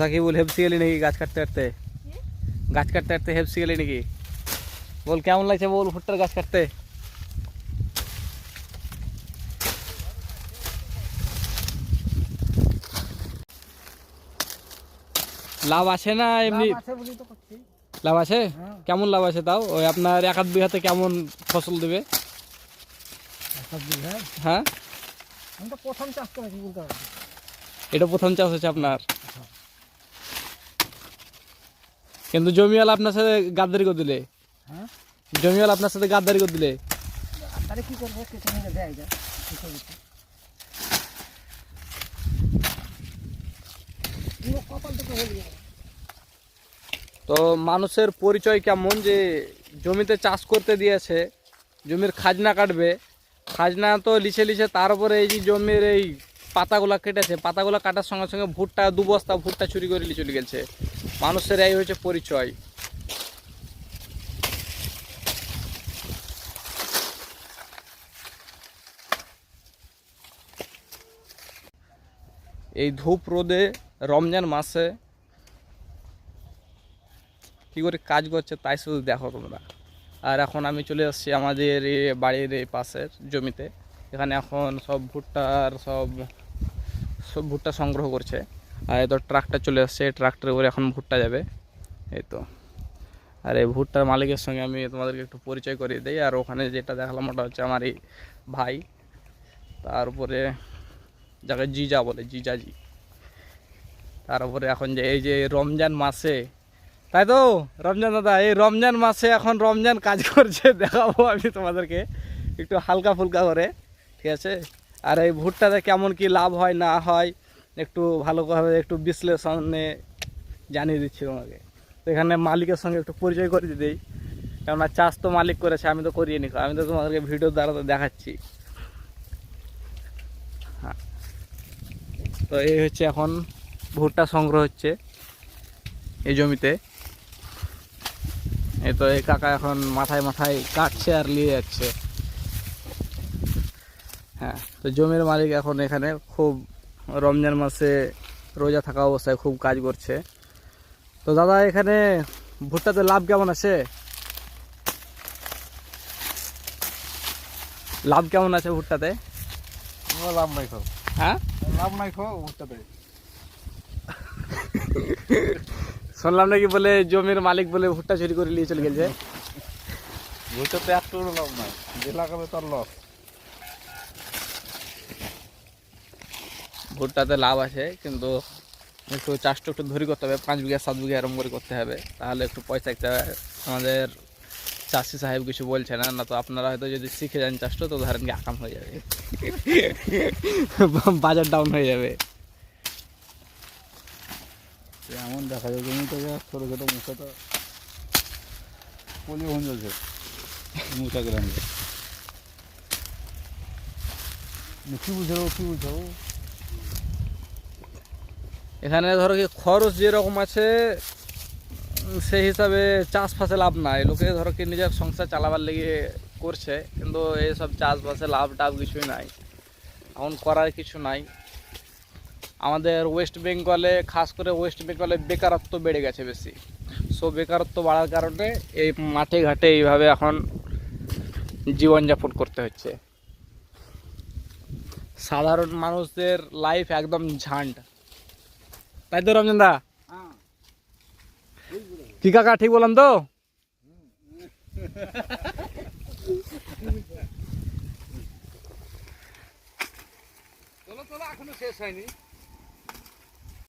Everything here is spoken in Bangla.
সাকিবুল হেপসি গেলি নাকি গাছ কাটতে কাটতে? গাছ কাটতে কাটতে হেপসি গেলি নাকি? বল কেমন লাগছে বল ভুট্টার গাছ কাটতে? লাভ আছে না এমনি? লাভ আছে হ্যাঁ। কেমন লাভ আছে তাও? ওই আপনার এক আধ বিঘাতে কেমন ফসল দেবে? হ্যাঁ। প্রথম চাষ এটা প্রথম চাষ হচ্ছে আপনার? কিন্তু জমিওয়ালা আপনার সাথে গাদ্দারি করে দিলে। হ্যাঁ? জমিওয়ালা আপনার সাথে গাদ্দারি করে দিলে। তাহলে কি করব? নিয়ে দেয় তো মানুষের পরিচয় কেমন যে জমিতে চাষ করতে দিয়েছে জমির খাজনা কাটবে। খাজনা তো লিছে লিছে তার উপরে এই যে জমির এই পাতাগুলা কেটেছে, পাতাগুলো কাটার সঙ্গে সঙ্গে ভুট্টা দু বস্তা ভুট্টা চুরি করে নিয়ে চলে গেছে মানুষের এই হচ্ছে পরিচয়। এই ধূপ রোদে রমজান মাসে কী করে কাজ করছে তাই শুধু দেখো তোমরা। আর এখন আমি চলে আসছি আমাদের বাড়ির এই পাশের জমিতে। এখানে এখন সব ভুট্টার সব সব ভুট্টা সংগ্রহ করছে। আর এই তো ট্রাক্টর চলে এসছে ট্রাক্টরে করে এখন ভুট্টা যাবে। এই তো। আর এই ভুট্টার মালিকের সঙ্গে আমি তোমাদেরকে একটু পরিচয় করিয়ে দিই। আর ওখানে যেটা দেখালাম ওটা হচ্ছে আমার এই ভাই। তারপরে যাকে জিজা বলে, জিজাজি। তারপরে এখন যে এই যে রমজান মাসে, তাই তো? রমজান দাদা, এই রমজান মাসে এখন রমজান কাজ করছে, দেখাবো আমি তোমাদেরকে। একটু হালকা ফুলকা করে। ঠিক আছে? আর এই ভুট্টাতে কেমন কি লাভ হয়, না হয়, একটু ভালোভাবে একটু বিশ্লেষণে জানিয়ে দিচ্ছি তোমাকে। তো এখানে মালিকের সঙ্গে একটু পরিচয় করে দিই। কেননা চাষ তো মালিক করেছে, আমি তো করিয়ে নি আমি তো তোমাদেরকে ভিডিও দ্বারা তো দেখাচ্ছি। হ্যাঁ। তো এই হচ্ছে এখন ভুট্টা সংগ্রহ হচ্ছে এই জমিতে। এই তো এই কাকা এখন মাথায় মাথায় কাটছে আর নিয়ে যাচ্ছে। হ্যাঁ। তো জমির মালিক এখন এখানে খুব রমজান মাসে রোজা থাকা অবস্থায় খুব কাজ করছে। তো দাদা এখানে ভুট্টাতে লাভ কেমন আছে? লাভ কেমন আছে ভুট্টাতে? লাভ নাই খাও হ্যাঁ? লাভ নাই খাও ভুট্টাতে। শুনলাম নাকি বলে জমির মালিক বলে ভুট্টা চুরি করে নিয়ে চলে গেছে? ভুট্টাতে একটু লাভ নাই। যে লাগাবে তার লস ভুট্টাতে লাভ আছে, কিন্তু একটু চাষটা একটু ধরি করতে হবে, পাঁচ বিঘা, সাত বিঘা এরম করে করতে হবে। তাহলে একটু পয়সা একটা আমাদের চাষি সাহেব কিছু বলছে না না তো আপনারা হয়তো যদি শিখে যান চাষটা, তো ধরেন কি আকাম হয়ে যাবে। বাজার ডাউন হয়ে যাবে। এমন দেখা যায়, জমি থেকে ছোটো ছোটো মুখে তো পলি হয়ে যাচ্ছে মুখা গ্রামে। কি বুঝে কি বুঝো এখানে ধরো কি খরচ যেরকম আছে সেই হিসাবে চাষ ফাসে লাভ নাই। লোকে ধরো কি নিজের সংসার চালাবার লেগে করছে, কিন্তু এইসব চাষবাসে লাভ টাভ কিছুই নাই। এখন করার কিছু নাই। আমাদের ওয়েস্ট বেঙ্গলে খাস করে ওয়েস্ট বেঙ্গলে বেকারত্ব বেড়ে গেছে বেশি। সো বেকারত্ব বাড়ার কারণে এই মাঠে ঘাটে এইভাবে এখন জীবনযাপন করতে হচ্ছে। সাধারণ মানুষদের লাইফ একদম ঝান্ড। তাই তো রমজান দা? কি কাকা ঠিক বললাম তো? চলো চলো এখনও শেষ হয়নি।